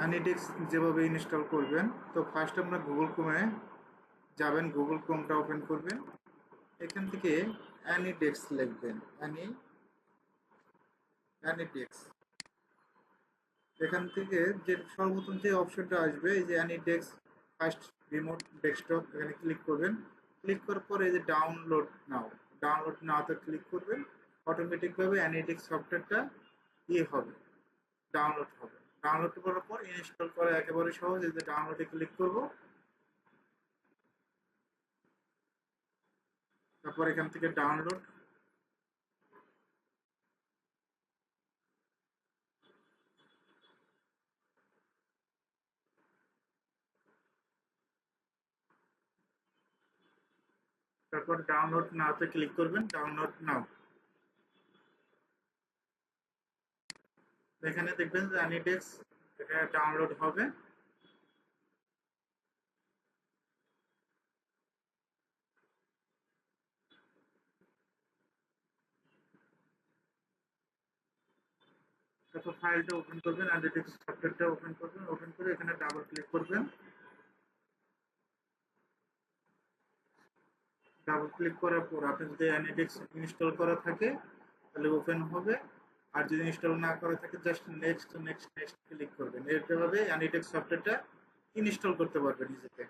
অ্যানিটেক্স যেভাবে ইনস্টল করবেন, তো ফার্স্ট আমরা গুগল ক্রোমে যাবেন গুগল ক্রোমটা ওপেন করবেন। এখান থেকে অ্যানিডেক্স লিখবেন অ্যানি অ্যানিডেক্স এখান থেকে যে সর্বপ্রথম যে অপশনটা আসবে, এই যে অ্যানিডেক্স ফার্স্ট রিমোট ডেস্কটপ এখানে ক্লিক করবেন। ক্লিক করার পরে এই যে ডাউনলোড নাও ডাউনলোড নাওতে ক্লিক করবেন। অটোমেটিকভাবে অ্যানিডেক্স সফটওয়্যারটা ইয়ে হবে ডাউনলোড হবে। ডাউনলোড করার পর ইনস্টল করা একেবারে সহজ, এই যে ডাউনলোডে ক্লিক করব। তারপর এখান থেকে ডাউনলোড তারপর ডাউনলোড নাওতে ক্লিক করবেন ডাউনলোড নাও এখানে দেখবেন অ্যানিডেক্স এটা ডাউনলোড হবে। তারপর ফাইলটা ওপেন করবেন অ্যানিডেক্স সফটওয়্যারটা ওপেন করবেন ওপেন করে এখানে ডাবল ক্লিক করবেন। ডাবল ক্লিক করার পর আপনি যদি অ্যানিডেক্স ইনস্টল করা থাকে, তাহলে ওপেন হবে। আর যদি ইনস্টল না করে থাকে just next next next click করবেন। এভাবে অ্যানিটেক সফটওয়্যারটা ইনস্টল করতে পারবেন নিজেকে।